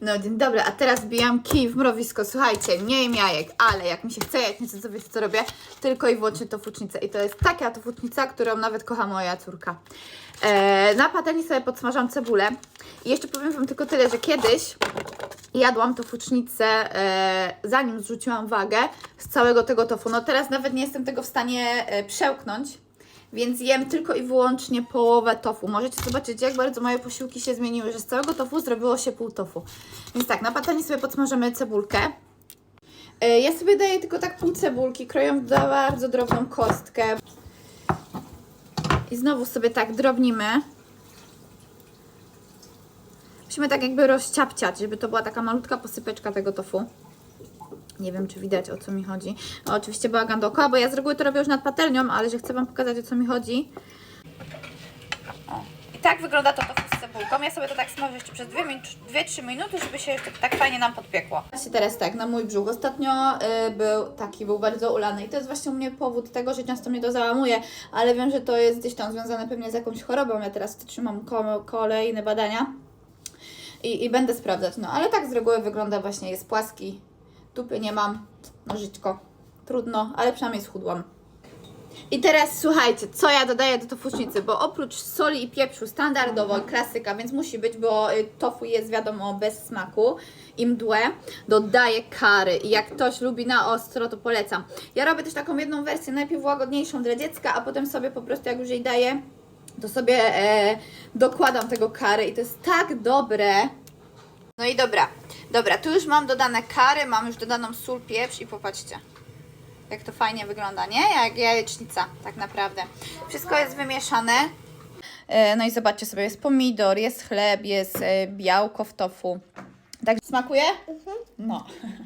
No dzień dobry, a teraz wbijam kij w mrowisko. Słuchajcie, nie jem jajek, ale jak mi się chce jajecznicę, to wiecie co robię? Tylko i wyłącznie tofucznicę. I to jest taka tofucznica, którą nawet kocha moja córka. E, na patelni sobie podsmażam cebulę. I jeszcze powiem Wam tylko tyle, że kiedyś jadłam tofucznicę, e, zanim zrzuciłam wagę z całego tego tofu. No teraz nawet nie jestem tego w stanie e, przełknąć, więc jem tylko i wyłącznie połowę tofu. Możecie zobaczyć, jak bardzo moje posiłki się zmieniły, że z całego tofu zrobiło się pół tofu. Więc tak, na patelni sobie podsmażymy cebulkę. E, Ja sobie daję tylko tak pół cebulki, kroję w bardzo drobną kostkę. I znowu sobie tak drobnimy. Musimy tak jakby rozciapciać, żeby to była taka malutka posypeczka tego tofu. Nie wiem, czy widać o co mi chodzi. No, oczywiście bałagan dookoła, bo ja z reguły to robię już nad patelnią, ale że chcę Wam pokazać o co mi chodzi. O. I tak wygląda to tofu z cebulką. Ja sobie to tak smażę jeszcze przez 2-3 minuty, żeby się jeszcze tak fajnie nam podpiekło. Właśnie teraz tak, na mój brzuch. Ostatnio y, był taki, był bardzo ulany i to jest właśnie u mnie powód tego, że często mnie to załamuje, ale wiem, że to jest gdzieś tam związane pewnie z jakąś chorobą. Ja teraz trzymam ko- kolejne badania i, i będę sprawdzać. No ale tak z reguły wygląda właśnie, jest płaski, dupy nie mam, nożyczko, trudno, ale przynajmniej schudłam. I teraz słuchajcie, co ja dodaję do tofusznicy, bo oprócz soli i pieprzu standardowo, klasyka, więc musi być, bo y, tofu jest wiadomo bez smaku i mdłe, dodaję kary i jak ktoś lubi na ostro, to polecam. Ja robię też taką jedną wersję, najpierw łagodniejszą dla dziecka, a potem sobie po prostu jak już jej daję, to sobie e, dokładam tego kary i to jest tak dobre. No i dobra, dobra, tu już mam dodane kary, mam już dodaną sól, pieprz i popatrzcie. Jak to fajnie wygląda, nie? Jak jajecznica, tak naprawdę. Wszystko jest wymieszane. E, No i zobaczcie sobie, jest pomidor, jest chleb, jest e, białko w tofu. Tak smakuje? No.